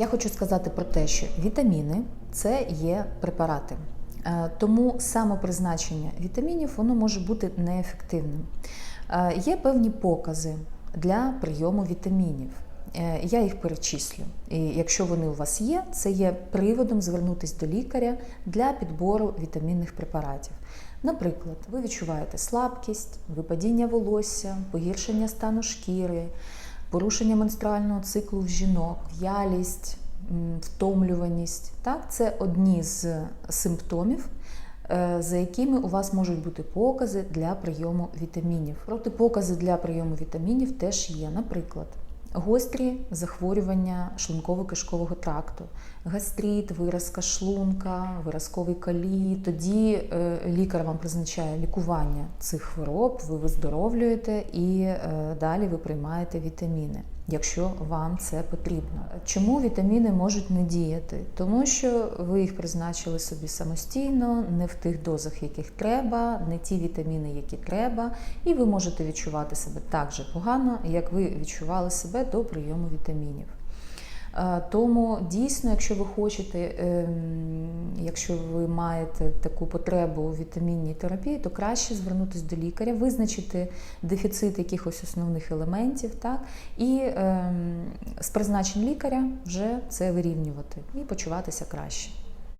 Я хочу сказати про те, що вітаміни це є препарати. Е, Тому самопризначення вітамінів воно може бути неефективним. Е, Є певні покази для прийому вітамінів. Е, Я їх перечислю. І якщо вони у вас є, це є приводом звернутися до лікаря для підбору вітамінних препаратів. Наприклад, ви відчуваєте слабкість, випадіння волосся, погіршення стану шкіри, порушення менструального циклу в жінок, в'ялість, втомлюваність. Так, це одні з симптомів, е, за якими у вас можуть бути покази для прийому вітамінів. Протипокази для прийому вітамінів теж є. Наприклад, гострі захворювання шлунково-кишкового тракту, гастрит, виразка шлунка, виразковий калій. Тоді е, лікар вам призначає лікування цих хвороб, ви виздоровлюєте і е, далі ви приймаєте вітаміни. Якщо вам це потрібно, чому вітаміни можуть не діяти? Тому що ви їх призначили собі самостійно, не в тих дозах, яких треба, не ті вітаміни, які треба, і ви можете відчувати себе так же погано, як ви відчували себе до прийому вітамінів. Е, Тому дійсно, якщо ви хочете, ем, якщо ви маєте таку потребу у вітамінній терапії, то краще звернутися до лікаря, визначити дефіцит якихось основних елементів, так, і ем, з призначень лікаря вже це вирівнювати і почуватися краще.